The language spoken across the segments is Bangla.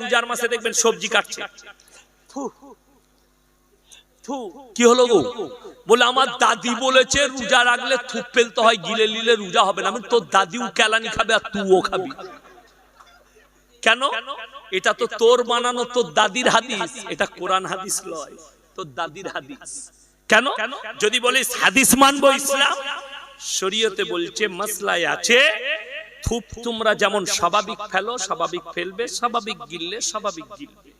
রোজার মাসে দেখবেন সবজি কাটছে। কি হলো গো? বলে আমার দাদি বলেছে রোজা রাখলে থুপ ফেলতে হয় গিলে লিলে রোজা হবে না। আমি তোর দাদিও কেলানি খাবে আর তুইও খাবি। কেন? এটা তো তোর বানানো তোর দাদির হাদিস। এটা কোরআন হাদিস লয় তোর দাদির হাদিস। কেন? যদি বলিস হাদিস মানবো ইসলাম? শরীয়তে বলছে মাসলায় আছে থুপ তোমরা যেমন স্বাভাবিক ফেলো, স্বাভাবিক ফেলবে, স্বাভাবিক গিললে স্বাভাবিক গিলবে।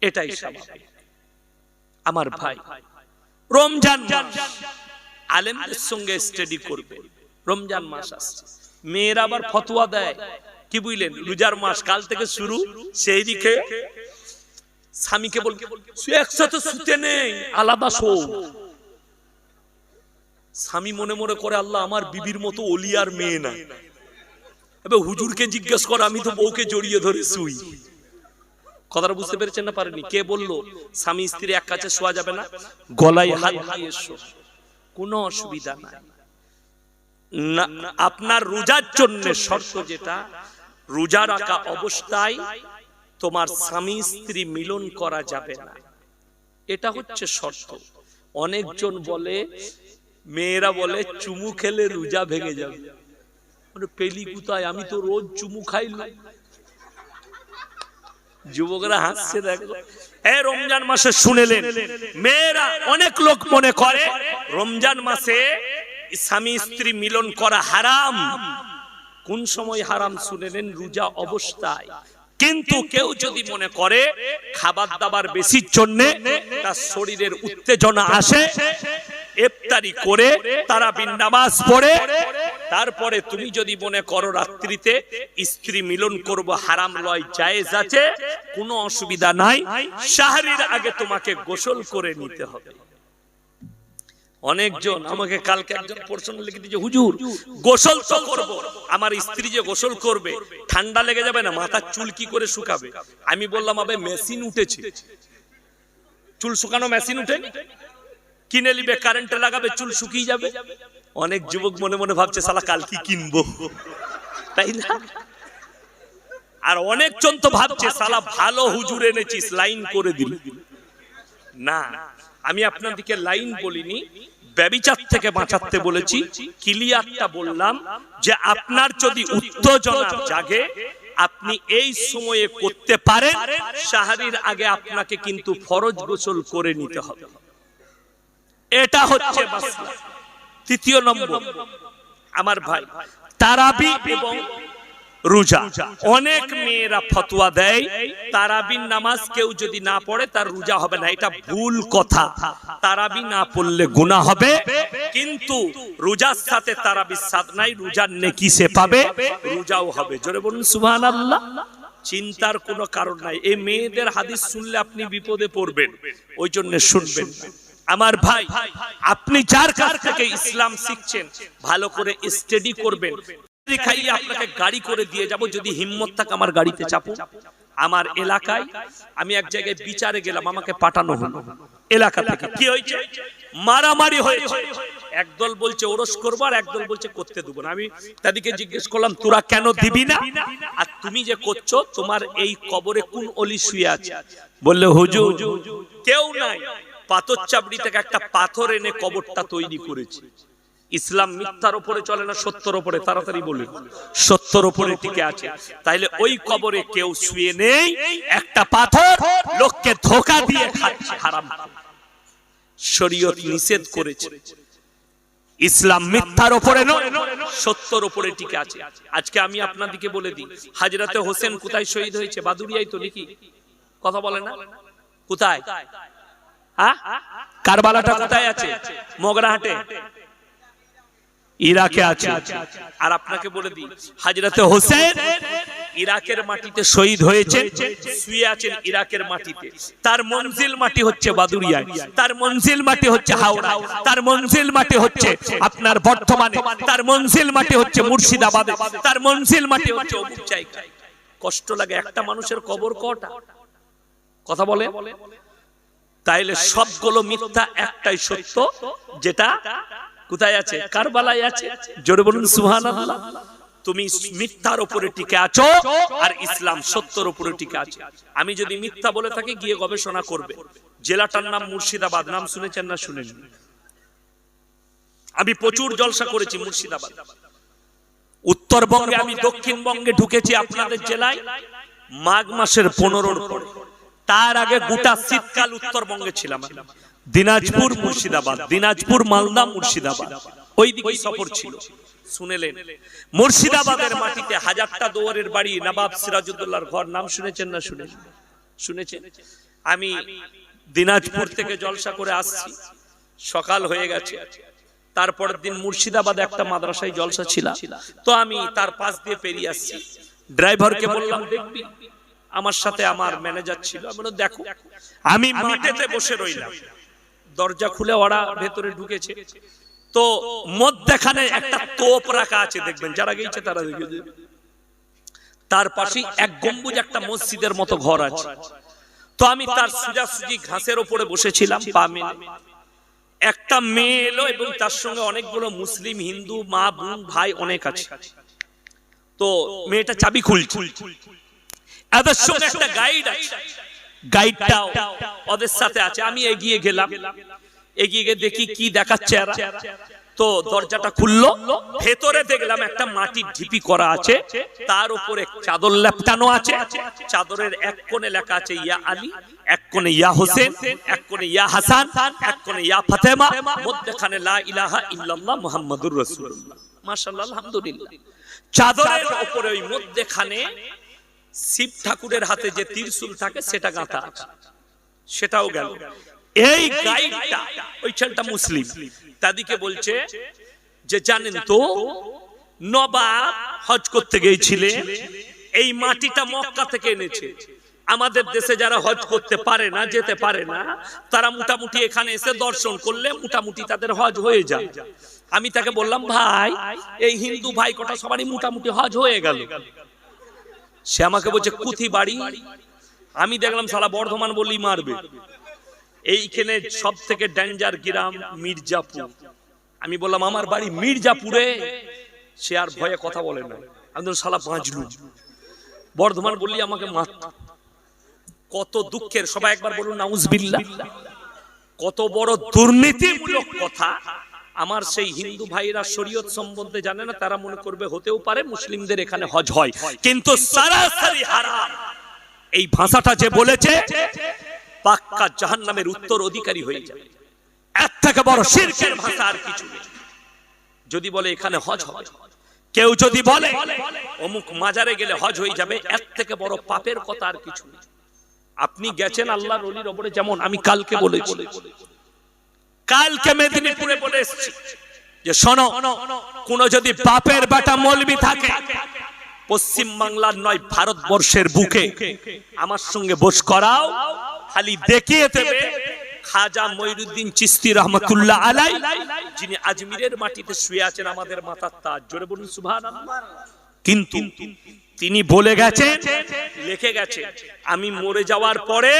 এটাই স্বাভাবিক। আমার ভাই, রমজান আলেমদের সঙ্গে স্টাডি করবে। রমজান মাস আসছে। মেয়েরা আবার ফতোয়া দেয়। কি বুঝলেন? রোজার মাস কাল থেকে শুরু, সেই দিকে স্বামীকে বল "শুয়ে একসাথে শুতে নেই, আলাদা শো স্বামী মনে মনে করে, আল্লাহ, আমার বিবির মতো অলিয়ার মেয়ে না এবার হুজুরকে জিজ্ঞেস কর, আমি তো বউকে জড়িয়ে ধরে শুই। কথাটা বুঝতে পেরেছেন না পারেনি কে বলল, স্বামী স্ত্রী এক কাছে শোয়া যাবে না? গলায় হাত দিয়ে শো কোনো অসুবিধা নাই। আপনার রোজার জন্য শর্ত যেটা, রোজা রাখা অবস্থায় তোমার স্বামী স্ত্রী মিলন করা যাবে না। এটা হচ্ছে শর্ত। অনেকজন বলে, মেয়েরা বলে, চুমু খেলে রোজা ভেঙে যাবে। মানে পেলি কোথায় আমি তো রোজ চুমু খাইলাম যুবকরা হাসছে দেখো এই রমজান মাসে শুনেলেন মেয়েরা অনেক লোক মনে করে রমজান মাসে স্বামী স্ত্রী মিলন করা হারাম কোন সময় হারাম শুনেলেন রোজা অবস্থায় কিন্তু কেউ যদি মনে করে খাবার দাবার বেশির জন্য তার শরীরের উত্তেজনা আসে ইফতারি করে তারা নামাজ পড়ে তারপরে তুমি যদি মনে করো রাত্রিতে স্ত্রী মিলন করব, হারাম লয় জায়েজ আছে, কোনো অসুবিধা নাই, শাহরির আগে তোমাকে গোসল করে নিতে হবে। অনেকজন আমাকে কালকে একজন প্রশ্ন লিখে দিয়েছে, হুজুর, গোসল তো করব, আমার স্ত্রী যে গোসল করবে, ঠান্ডা লেগে যাবে না, মাথার চুল কি করে শুকাবে? আমি বললাম, আবে, মেশিন উঠেছে। চুল শুকানো মেশিন উঠে কিনে নিবে, কারেন্টে লাগাবে, চুল শুকিয়ে যাবে? অনেক যুবক মনে মনে ভাবছে সালা কাল কি কিনবো। তাই না? আর অনেকজন তো ভাবছে সালা ভালো হুজুর এনেছিস লাইন করে দিল না আমি আপনাদেরকে লাইন বলিনি ব্যবিচার থেকে বাঁচাতে বলেছি ক্লিয়ারটা বললাম যে আপনার যদি উত্তেজনা জাগে আপনি এই সময়ে করতে পারেন সাহারির আগে আপনাকে কিন্তু ফরজ গোসল করে নিতে হবে। এটা হচ্ছে মাসলা। তৃতীয় নম্বর, আমার ভাই, তারাবি এবং রোজা। অনেক মেয়েরা ফতোয়া দেয়, তারাবির নামাজ কেউ যদি না পড়ে তার রোজা হবে না, এটা ভুল কথা। তারাবি না পড়লে গুনাহ হবে, কিন্তু রোজার সাথে তারাবির সাথ নাই, রোজার নেকি সে পাবে, রোজাও হবে। জোরে বলুন, সুবহানাল্লাহ। চিন্তার কোনো কারণ নাই। এই মেয়েদের হাদিস শুনলে আপনি বিপদে পড়বেন, ওই জন্য শুনবেন না। আমার ভাই আপনি যার কাছ থেকে ইসলাম শিখছেন ভালো করে স্টাডি করবেন। খাইয়ে আপনাকে গাড়ি করে দিয়ে যাব যদি হিম্মত থাকে আমার গাড়িতে চাপো। আমার এলাকায় আমি এক জায়গায় বিচারে গেলাম আমাকে পাঠানো হলো। এলাকা থেকে। কি হয়েছে? মারামারি হয়েছে। একদল বলছে ওরস করব আর একদল বলছে করতে দেবো না। আমি তাদেরকে জিজ্ঞেস করলাম তোরা কেন দিবি না? আর তুমি যে করছ তোমার এই কবরে কোন অলি শুয়ে আছে? বললে হুজুর কেউ নাই পাথর চাপড়ি থেকে একটা পাথর এনে কবরটা তৈরি করেছে। ইসলাম মিথ্যার উপরে চলে না সত্যর উপরে তাড়াতাড়ি বলে সত্যর উপরে টিকে আছে। তাইলে ওই কবরে কেউ শুয়ে নেই, একটা পাথর লোককে ধোকা দিয়ে খাচ্ছে, হারাম। শরীয়ত নিষেধ করেছে। ইসলাম মিথ্যার উপরে নয়, সত্যর উপরে টিকে আছে। আজকে আমি আপনাদেরকে বলে দিই, হাজরাতে হোসেন কোথায় শহীদ হয়েছে? বাদুরিয়াই তো নাকি? কথা বলে না? কোথায়? কারবালাটা কোথায় আছে? মগরাহাটে। ইরাকে আছে। আর আপনাকে বলে দিই, হাজরাতে হোসেন ইরাকের মাটিতে শহীদ হয়েছে, শুয়ে আছেন ইরাকের মাটিতে। তার মঞ্জিল মাটি হচ্ছে বাদুরিয়ায় তার মঞ্জিল মাটি হচ্ছে হাওড়া তার মঞ্জিল মাটি হচ্ছে আপনার বর্ধমানে, তার মঞ্জিল মাটি হচ্ছে মুর্শিদাবাদে, তার মঞ্জিল মাটি হচ্ছে কষ্ট লাগে, একটা মানুষের কবর কটা? কথা বলে তাইলে সবগুলো মিথ্যা একটাই সত্য যেটা কোথায় আছে? কারবালায় আছে। জোরে বলুন সুবহানাল্লাহ। তুমি মিথ্যার উপরে টিকে আছো আর ইসলাম সত্যর উপরে টিকে আছে। আমি যদি মিথ্যা বলে থাকি গিয়ে গবেষণা করবে। জেলাটার নাম মুর্শিদাবাদ। নাম শুনেছেন না শুনেন আমি প্রচুর জলসা করেছি মুর্শিদাবাদ। উত্তরবঙ্গে আমি দক্ষিণবঙ্গে ঢুকেছি আপনাদের জেলায় মাঘ মাসের পনেরোর পরে। তার আগে গোটা শীতকাল উত্তরবঙ্গে ছিলাম দিনাজপুর মুর্শিদাবাদ দিনাজপুর মালদা মুর্শিদাবাদ। ওই দিকে সফর ছিল। শুনেলেন। মুর্শিদাবাদের মাটিতে হাজারটা দুয়ারের বাড়ি নবাব সিরাজউদ্দৌলার ঘর। নাম শুনেছেন না শুনে শুনেছেন? আমি দিনাজপুর থেকে জলসা করে আসছি। সকাল হয়ে গেছে। তারপরের দিন মুর্শিদাবাদ একটা মাদ্রাসায় জলসা ছিল। তো আমি তার পাশ দিয়ে পেরিয়ে আসছি। ড্রাইভারকে বললাম দেখবি আমার সাথে আমার ম্যানেজার ছিল। দেখো আমি মাঠেতে বসে রইলাম। দরজা খুলে ওরা ভেতরে ঢুকেছে। তো মধ্যখানে একটা তোপ রাখা আছে দেখবেন যারা গেছে তারা দেখেছে তার পাশে এক গম্বুজ একটা মসজিদের মতো ঘর আছে। তো আমি তার সুজাসুজি ঘাসের ওপরে বসেছিলাম পা মেলে একটা মেয়ে এলো এবং তার সঙ্গে অনেকগুলো মুসলিম হিন্দু মা বোন ভাই অনেক আছে। তো মেয়েটা চাবি খুলছে। সঙ্গে একটা গাইড আছে। গাইডটাও ওদের সাথে আছে। আমি এগিয়ে গেলাম। এগিয়ে গিয়ে দেখি কি দেখাচ্ছে এরা। তো দরজাটা খুললো। ভেতরে দেখলাম একটা মাটির ঢিপি করা আছে। তার উপরে চাদর লেপটানো আছে। চাদরের এক কোণে লেখা আছে, ইয়া আলী, এক কোণে ইয়া হোসেন, এক কোণে ইয়া হাসান, এক কোণে ইয়া ফাতেমা, মধ্যখানে লা ইলাহা ইল্লাল্লাহ মুহাম্মাদুর রাসূলুল্লাহ। মাশাআল্লাহ, আলহামদুলিল্লাহ। চাদরের উপরে ওই মধ্যখানে শিব ঠাকুরের হাতে যে ত্রিশূল থাকে, সেটা গাঁথা সেটাও গেল। এই গাইডটা ওই ছেলেটা মুসলিম। তাদিকে বলছে যে, জানেন তো, নবাব হজ করতে গিয়েছিলেন এই মাটিটা মক্কা থেকে এনেছে। আমাদের দেশে যারা হজ করতে পারে না, যেতে পারে না, তারা মোটামুটি এখানে এসে দর্শন করলে মোটামুটি তাদের হজ হয়ে যায়। আমি তাকে বললাম, ভাই, এই হিন্দু ভাই কটা সবারই মোটামুটি হজ হয়ে গেল। সে আমাকে বলছে, কুথি বাড়ি? আমি দেখলাম সারা বর্ধমান বললি মারবে। এইখানে সব থেকে ডেঞ্জার গ্রাম মির্জাপুর। আমি বললাম, আমার বাড়ি মির্জাপুরে? সে আর ভয়ে কথা বলে না। আমি শালা বাঁচলু। বর্ধমান বললি আমাকে মার কত দুঃখের, সবাই একবার বলুন, নাউজবিল্লাহ। কত বড় দুর্নীতিমূলক কথা। আমার সেই হিন্দু ভাইরা শরীয়ত সম্বন্ধে জানে না তারা মনে করবে হতেও পারে মুসলিমদের এখানে হজ হয়। কিন্তু সরাসরি হারাম। এই ভাষাটা যে বলেছে পাক্কা জাহান্নামের উত্তর অধিকারী হয়ে যাবে। এর থেকে বড় শিরকের ভাষা আর কিছু নেই। যদি বলে এখানে হজ হয় কেউ যদি বলে অমুক মাজারে গেলে হজ হয়ে যাবে এর থেকে বড় পাপের কথা আর কিছু নেই। আপনি গেছেন আল্লাহর অলির ওপরে যেমন আমি কালকে বলেছি। কালকে মেদিনীপুরে বলে এসেছি যে শোনো, কোন যদি বাপের বেটা মলবি থাকে, পশ্চিম বাংলার নয় ভারতবর্ষের বুকে আমার সঙ্গে বস করাও, খালি দেখিয়ে দেবে খাজা মঈনুদ্দিন চিস্তি রহমতুল্লাহ আলাই, যিনি আজমিরের মাটিতে শুয়ে আছেন আমাদের মাথার তাজ। জোরে বলুন, সুবহানাল্লাহ। কিন্তু তিনি বলে গেছেন, লিখে গেছে, আমি মরে যাওয়ার পরে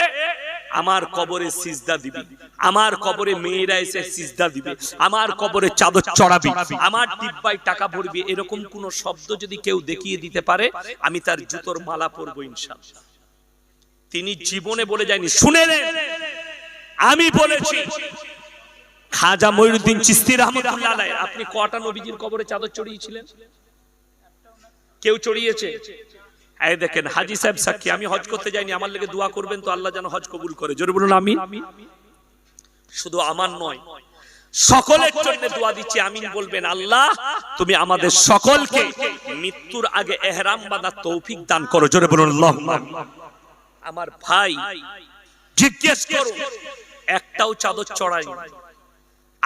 আমার কবরে সিজদা দিবি। আমার কবরে মেয়েরা এসে সিজদা দিবে। আমার কবরে চাদর চড়াবি। আমার ডিব্বায় টাকা ভরবি। এরকম কোন শব্দ যদি কেউ দেখিয়ে দিতে পারে, আমি তার জুতোর মালা পরবো ইনশাআল্লাহ। তিনি জীবনে বলে যায়নি, শুনে আমি বলেছি, খাজা মঈনুদ্দিন চিস্তি রহমতুল্লাহ আপনি কটা নবীজির কবরে চাদর চড়িয়েছিলেন? কেউ চড়িয়েছে? এই দেখেন হাজি সাহেব সাক্ষী আমি হজ করতে যাইনি আমার লেগে দোয়া করবেন তো আল্লাহ যেন হজ কবুল করে। জোরে বলুন আমি শুধু আমার নয় সকলের জন্য দোয়া দিচ্ছি আমিন বলবেন আল্লাহ তুমি আমাদের সকলকে মৃত্যুর আগে এহরাম বাঁধার তৌফিক দান করো জোরে বলুন আমার ভাই জিজ্ঞেস করো একটাও চাদর চড়াই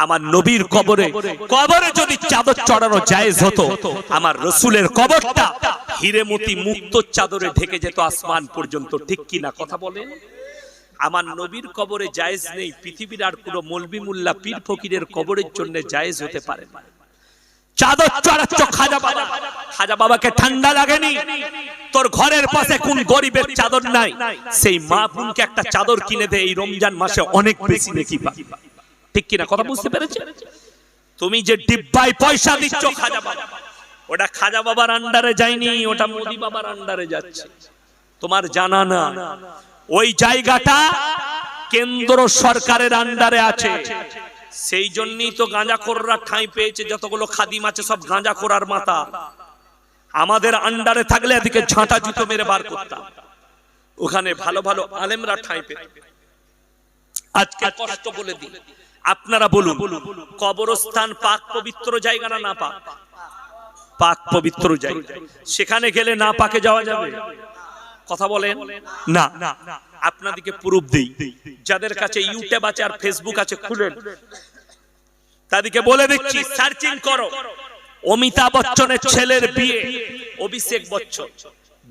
আমার নবীর কবরে কবরে যদি চাদর চড়ানো জায়েজ হতো, আমার রসুলের কবরটা হিরেমতি মুক্ত চাদরে ঢেকে যেত আসমান পর্যন্ত, ঠিক কি না কথা বলেন? আমার নবীর কবরে জায়েজ নেই, পৃথিবীর আর কোনো মলবি মুল্লা পীর ফকিরের কবরের জন্য জায়েজ হতে পারে চাদর চড়াচ্ছ খাজা বাবা, খাজা বাবাকে ঠান্ডা লাগেনি? তোর ঘরের পাশে কোন গরিবের চাদর নাই? সেই মা বোনকে একটা চাদর কিনে দে, এই রমজান মাসে অনেক বেশি নাকি পা। ঠিক কিনা কথা বুঝতে পেরেছে তুমি যে ডিব্বায় পয়সা দিচ্ছ খাজা বাবা, ওটা খাজা বাবার আন্ডারে যায়নি, ওটা মোদি বাবার আন্ডারে যাচ্ছে। তোমার জানা না, ওই জায়গাটা কেন্দ্র সরকারের আন্ডারে আছে। সেই জন্যই তো গাঁজা গাঁজাখোররা ঠাঁই পেয়েছে, যতগুলো খাদিম আছে সব গাঁজা গাঁজাখোরার মাথা। আমাদের আন্ডারে থাকলে এদিকে ঝাঁটা জুতো মেরে বার করতাম। ওখানে ভালো ভালো আলেমরা ঠাঁই পেত। আজকে কষ্ট বলে দিই। আপনারা বলুন, কবরস্থান পাক পবিত্র জায়গা না না পাক? পাক পবিত্র জায়গা। সেখানে গেলে না পাকে যাওয়া যাবে? কথা বলেন? না। আপনাদেরকে প্রুফ দেই। যাদের কাছে ইউটিউব আছে আর ফেসবুক আছে, খুলেন। তাদেরকে বলে দিচ্ছি, সার্চিং করো। অমিতাভ বচ্চনের ছেলের বিয়ে, অভিষেক বচ্চন।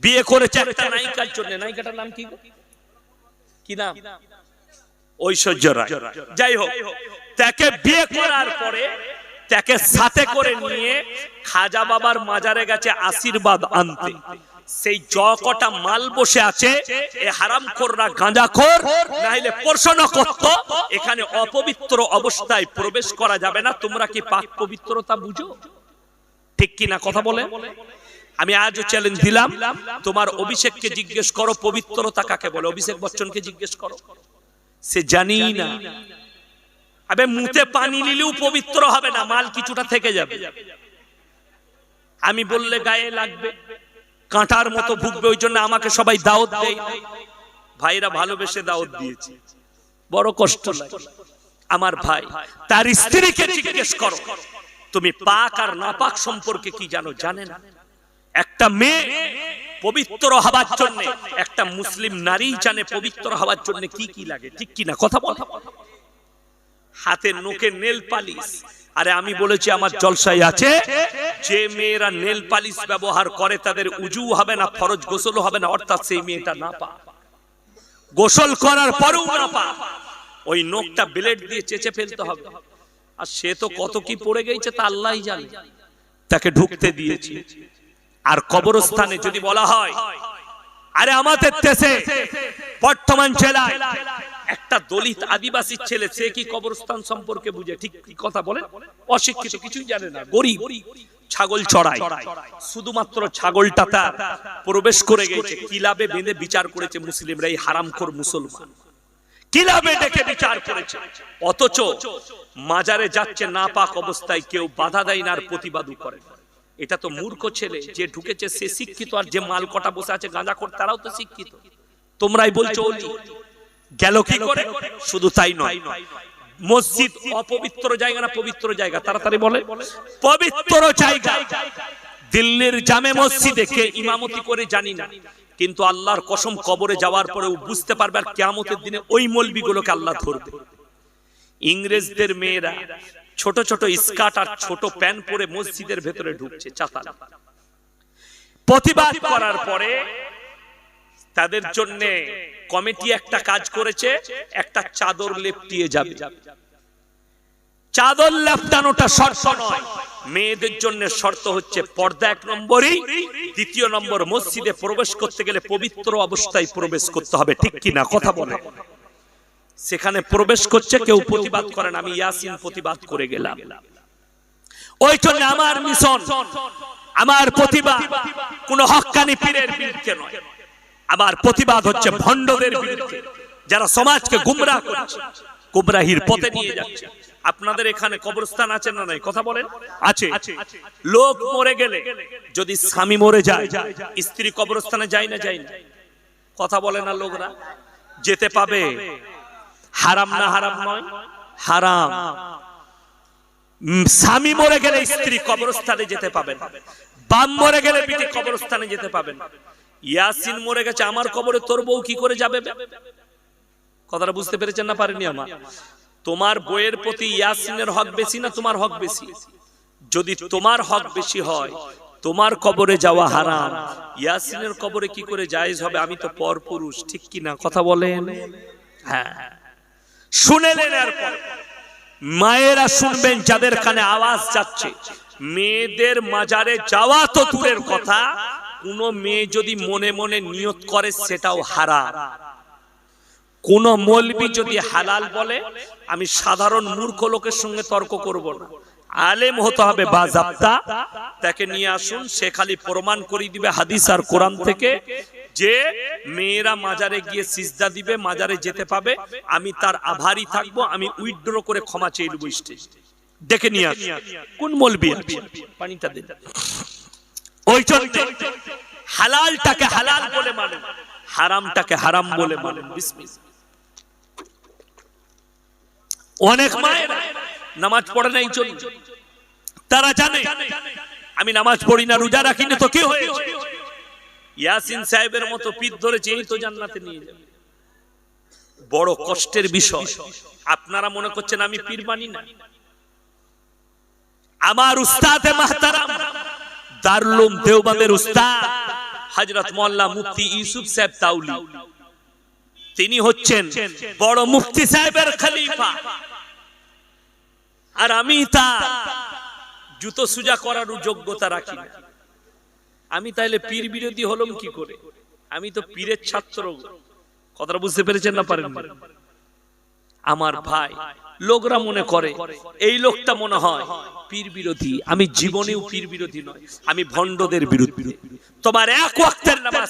বিয়ে করেছে একটা নায়িকার জন্য। নায়িকাটার নাম কি কি নাম? ঐশ্বর্য রায়। যাই হোক, তাকে বিয়ে করার পরে তাকে সাথে করে নিয়ে খাজা বাবার মাজারে গেছে আশীর্বাদ আনতে। সেই জ কটা মাল বসে আছে, এ হারাম কররা গাঁজা খোর নাইলে প্রশ্ন করত, এখানে অপবিত্র অবস্থায় প্রবেশ করা যাবে না, তোমরা কি পাক পবিত্রতা বুঝো? ঠিক কি না কথা বলে? আমি আজও চ্যালেঞ্জ দিলাম, তোমার অভিষেককে জিজ্ঞেস করো, পবিত্রতা কাকে বলে? অভিষেক বচ্চনকে জিজ্ঞেস করো। সে জানি না। আবে মুতে পানি নিলেও পবিত্র হবে না মাল কিছুটা থেকে যাবে। আমি বললে গায়ে লাগবে কাঁটার মতো ভুগবে ওই জন্য আমাকে সবাই দাওয়াত দেয়। ভাইরা ভালোবেসে দাওয়াত দিয়েছে। বড় কষ্ট আমার ভাই তার স্ত্রীকে জিজ্ঞেস করো তুমি পাক আর নাপাক সম্পর্কে কি জানো? জানে না। একটা মেয়ে পবিত্র হবার জন্য, একটা মুসলিম নারী জানে পবিত্র হবার জন্য কি কি লাগে, ঠিক কি না কথা বল। হাতে নোকে নেল পালিশ। আরে আমি বলেছি, আমার জলসাই আছে, যে মেয়েরা নেল পালিশ ব্যবহার করে, তাদের উজু হবে না, ফরজ গোসল হবে না, অর্থাৎ সেই মেয়েটা না পা। গোসল করার পরেও না পা। ওই নোকটা ব্লেড দিয়ে চেঁচে ফেলতে হবে। আর সে তো কত কি পড়ে গেছে তা আল্লাহই জানে। তাকে ঢুকতে দিয়েছি। আর কবরস্থানে যদি বলা হয়, আরে আমাদের দেশে, বর্তমান জেলায় একটা দলিত আদিবাসী ছেলে, সে কি কবরস্থান সম্পর্কে বুঝে? ঠিক কথা বলে অশিক্ষিত কিছুই জানে না, গরিব, ছাগল চড়ায় শুধুমাত্র ছাগলটা তার প্রবেশ করে গেছে। কিলাবে বেঁধে বিচার করেছে মুসলিমরা, এই হারামখোর মুসলমান। কিলাবে ডেকে বিচার করেছে। অথচ মাজারে যাচ্ছে না পাক অবস্থায়, কেউ বাধা দেয় না আর প্রতিবাদও করে না। এটা তো মূর্খ ছেলে যে ঢুকেছে সে শিক্ষিত আর যে মাল কটা বসে আছে গাঁজা কর তারাও তো শিক্ষিত। তোমরাই বলছো গেল কি করে? শুধু তাই নয়। মসজিদ অপবিত্র জায়গা না পবিত্র জায়গা? তাড়াতাড়ি বলে পবিত্র জায়গা। দিল্লির জামে মসজিদে কে ইমামতি করে জানি না। কিন্তু আল্লাহর কসম কবরে যাওয়ার পরেও বুঝতে পারবে আর কেয়ামতের দিনে ওই মলবিগুলোকে আল্লাহ ধরবে। ইংরেজদের মেয়েরা। ছোট ছোট স্কার্ট আর ছোট প্যান্ট পরে মসজিদের ভেতরে ঢুকছে চাতা প্রতিবাদ করার পরে তাদের জন্য কমিটি একটা কাজ করেছে, একটা চাদর লেপটিয়ে যাবে। চাদর লেপটানোটা শর্ত নয়, মেয়েদের জন্য শর্ত হচ্ছে পর্দা এক নম্বরই, দ্বিতীয় নম্বর মসজিদে প্রবেশ করতে গেলে পবিত্র অবস্থায় প্রবেশ করতে হবে, ঠিক কিনা কথা বলে। সেখানে প্রবেশ করছে, কেউ প্রতিবাদ করেন আমি ইয়াসিন প্রতিবাদ করে গেলাম। ওই জন্য আমার মিশন, আমার প্রতিবাদ কোন হক্কানি পীরের বিরুদ্ধে নয়। আমার প্রতিবাদ হচ্ছে ভণ্ডদের বিরুদ্ধে। যারা সমাজকে গুমরাহ করছে, গুমরাহির পথে নিয়ে যাচ্ছে। আপনাদের এখানে কবরস্থান আছে না নাই? কথা বলেন। আছে। লোক মরে গেলে যদি স্বামী মরে যায়, স্ত্রী কবরস্থানে যায় না যায় না। কথা বলে না লোকরা? যেতে পাবে। হারাম না হারাম নয়, হারাম। স্বামী মরে গেলে স্ত্রী কবরস্থানে যেতে পাবেন। বাম মরে গেলে বিটি কবরস্থানে যেতে পাবেন। ইয়াসিন মরে গেছে, আমার কবরে তোর বউ কি করে যাবে? কথাটা বুঝতে পেরেছেন না? পারেনি আমার? তোমার বইয়ের প্রতি ইয়াসিনের হক বেশি না তোমার হক বেশি? যদি তোমার হক বেশি হয়, তোমার কবরে যাওয়া হারাম। ইয়াসিনের কবরে কি করে জায়েজ হবে? আমি তো পর পুরুষ ঠিক কি না? কথা বলেন। হ্যাঁ। শুনেলেন এরপর। মায়েরা শুনবেন যাদের কানে আওয়াজ যাচ্ছে। মেয়েদের মাজারে যাওয়া তো দূরের কথা, কোনো মেয়ে যদি মনে মনে নিয়ত করে সেটাও হারা কোন মলবি যদি হালাল বলে, আমি সাধারণ মূর্খ লোকের সঙ্গে তর্ক করব না। আলেম হতে হবে বাজাপ্তা। তাকে নিয়ে আসুন সে খালি প্রমাণ করে দিবে হাদিস আর কোরআন থেকে যে মেয়েরা মাজারে গিয়ে সিজদা দিবে মাজারে যেতে পাবে। আমি তার আভারী থাকব আমি উইথড্র করে ক্ষমা চেয়ে নেব স্টেজ। ডেকে নিয়ে আসুন। কোন মলবি পানিটা দিন। ওই জন্য হালালটাকে হালাল বলে মানুন হারামটাকে হারাম বলে মানুন বিসমিল্লাহ। অনেক মায়ের নামাজ পড়ে না এই জন্য তারা জানে, আমি নামাজ পড়ি না, রোজা রাখি না, তো কি হয়েছে? ইয়াসিন সাহেবের মতো পিঠ ধরেছে, এই তো জান্নাতে নিয়ে যাবে। বড় কষ্টের বিষয়। আপনারা মনে করছেন আমি পীর মানি না? আমার উস্তাদে মাহতারাম, দারুলুম দেওবন্দের উস্তাদ, হযরত মোল্লা মুফতি ইউসুফ সাহেব তাউলি তিনি হচ্ছেন বড় মুফতি সাহেবের খলিফা। আর আমি তা জুতো সুজা করার যোগ্যতা রাখি না। আমি তাহলে পীর বিরোধী হলাম কি করে? আমি তো পীরের ছাত্র। কথাটা বুঝতে পেরেছেন না পারেন আমার ভাই লোকরা মনে করে, এই লোকটা মনে হয় পীর বিরোধী। আমি জীবনেও পীর বিরোধী নয়, আমি ভণ্ডদের বিরোধী তোমার এক ওয়াক্তের নামাজ,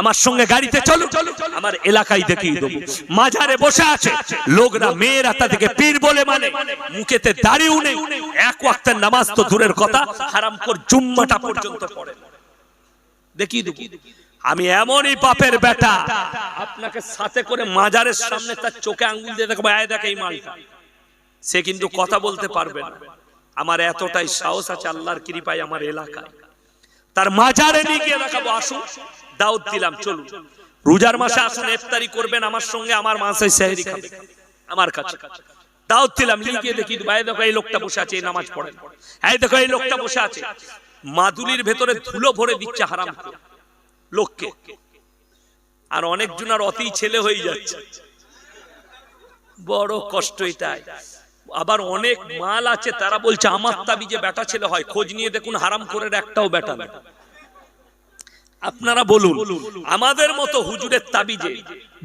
আমার সঙ্গে গাড়িতে চলো, আমার এলাকায় দেখিয়ে দেবো। মাঝারে বসে আছে, লোকরা, মেয়েরা তাদেরকে পীর বলে মানে মুখেতে দাঁড়িয়েও নেই। এক ওয়াক্তের নামাজ তো দূরের কথা হারাম কর জুম্মাটা পর্যন্ত পড়ে। দেখিয়ে দেবো। আমি এমনই পাপের বেটা, আপনাকে সাথে করে মাজারের সামনে তার চোখে আঙ্গুল দিয়ে দেখব আয় দেখ এই মালটা। সে কিন্তু কথা বলতে পারবে না। আমার এতটাই সাহস আছে আল্লাহর কৃপায় আমার এলাকায়। তার মাজারে নিয়ে গিয়ে দেখাবো আসুন। দাউদ দিলাম চলুন। রোজার মাসে আসুন ইফতারি করবেন আমার সঙ্গে আমার মাসে সেহরি খাবে। আমার কাছে। দাউদ দিলাম নিয়ে গিয়ে দেখি ভাই দেখো এই লোকটা বসে আছে এই নামাজ পড়ে। এই দেখো এই লোকটা বসে আছে। মাদুলির ভেতরে ধুলো ভরে দিচ্ছে হারাম লোককে। আর অনেক জনার অতি ছেলে হয়ে যাচ্ছে। বড় কষ্ট এটাই আবার অনেক মাল আছে, তারা বলছে, আমার তাবি যে বেটা ছেলে হয়, খোঁজ নিয়ে দেখুন, হারাম করে একটাও বেটা আপনারা বলুন, আমাদের মতো হুজুরের তাবিজে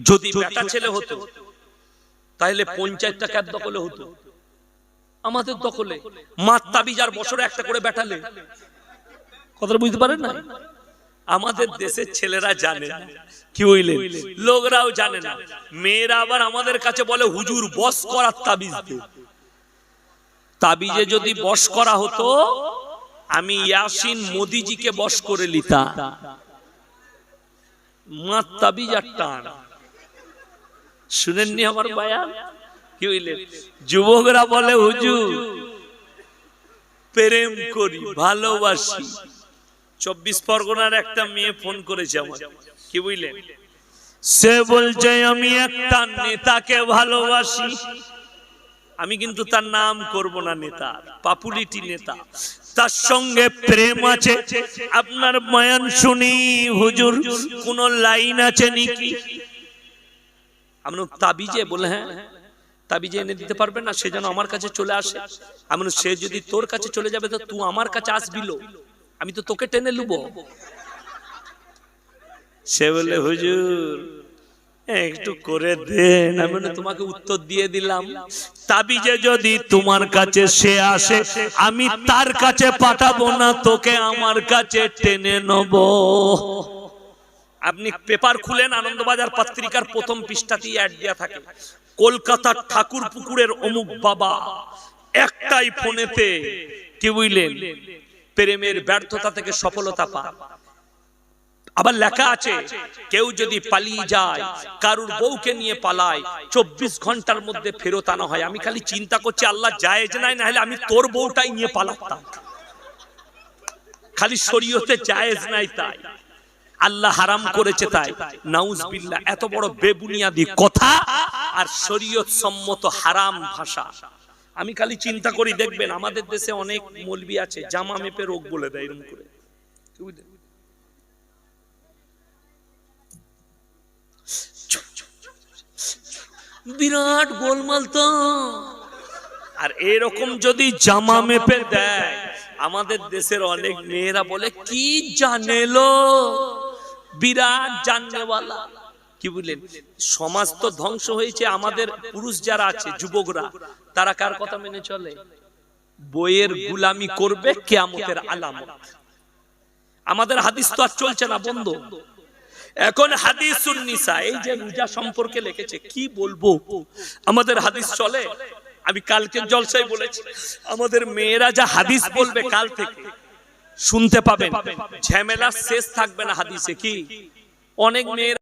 যদি বেটা ছেলে হতো তাহলে পঞ্চায়েতটা ক্যাব দখলে হতো? আমাদের দখলে। মার তাবিজ আর বছরে একটা করে বেটালে কথাটা বুঝতে পারেন না আমাদের দেশের ছেলেরা জানে কি বুঝলেন লোকরাও জানে না। মেয়েরা আবার আমাদের কাছে বলে, হুজুর, বস করার তাবিজ দে। তাবিজে যদি বস করা হতো আমি ইয়াসিন মোদিজিকে বস করে লিতাম। মার তাবিজ আর টান। শুনেননি আমার বায়ান? কি বুঝলেন যুবকরা বলে হুজুর প্রেম করি ভালোবাসি। চব্বিশ পরগনার একটা মেয়ে ফোন করেছে আমার। কি বুঝলেন? সে বলছে আমি একটা নেতাকে ভালোবাসি। আমি কিন্তু তার নাম করব না নেতা পাপুলিটি নেতা। তার সঙ্গে প্রেম আছে। আপনার বয়ান শুনি হুজুর কোন লাইন আছে নাকি? আমি তাবিজে বলে হ্যাঁ। তাবিজে এনে দিতে পারবে না সে যেন আমার কাছে চলে আসে। আমি সে যদি তোর কাছে চলে যাবে তো তুই আমার কাছে আসবি লো। আমি তো তোকে টেনে লুবো। সে বলে হুজুর একটু করে দেন। আমি তোমাকে উত্তর দিয়ে দিলাম। তাবিজে যদি তোমার কাছে সে আসে, আমি তার কাছে পাঠাবো না, তোকে আমার কাছে টেনে নেব। আপনি পেপার খুলেন, আনন্দবাজার পত্রিকার প্রথম পৃষ্ঠাতেই অ্যাড দেওয়া থাকে। কলকাতার ঠাকুর পুকুরের অমুক বাবা একটাই ফোনেতে কি বুঝলেন প্রেমের ব্যর্থতা থেকে সফলতা পা আবার লেখা আছে, কেউ যদি পালিয়ে যায়, কারুর বউকে নিয়ে পালায়, চব্বিশ ঘণ্টার মধ্যে ফেরত আনা হয়। আমি খালি চিন্তা করছি, আল্লাহ জায়েজ নাই না হলে আমি তোর বউটাই নিয়ে পালাতাম। খালি শরীয়তে জায়েজ নাই তাই। আল্লাহ হারাম করেছে তাই। নাউজ বিল্লাহ এত বড় বেবুনিয়াদি কথা আর শরীয়ত সম্মত হারাম ভাষা। আমি খালি চিন্তা করি, দেখবেন আমাদের দেশে অনেক মলবি আছে, জামা মেপে রোগ বলে দেয় এরকম করে। বুঝলেন? বিরাট গোলমাল তো। আর এরকম যদি জামা মেপে দেয়, আমাদের দেশের অনেক মেয়েরা বলে, কি জানেলো বিরাট জাননেওয়ালা কি বুঝলেন সমাজ তো ধ্বংস হয়েছে, আমাদের পুরুষ যারা আছে, যুবকরা, তারা কার কথা মেনে চলে? বইয়ের গুলামি করবে কেয়ামতের আলামত। আমাদের হাদিস তো আর চলছে না, বন্ধ। এখন হাদিস নিসা, এই যে রোজা সম্পর্কে লিখেছে, কি বলব? আমাদের হাদিস চলে। আমি কালকে জলসাই বলেছি, আমাদের মেয়েরা যা হাদিস বলবে কাল থেকে, শুনতে পাবেন। ঝামেলা শেষ থাকবে না হাদিসে কি? অনেক মেয়েরা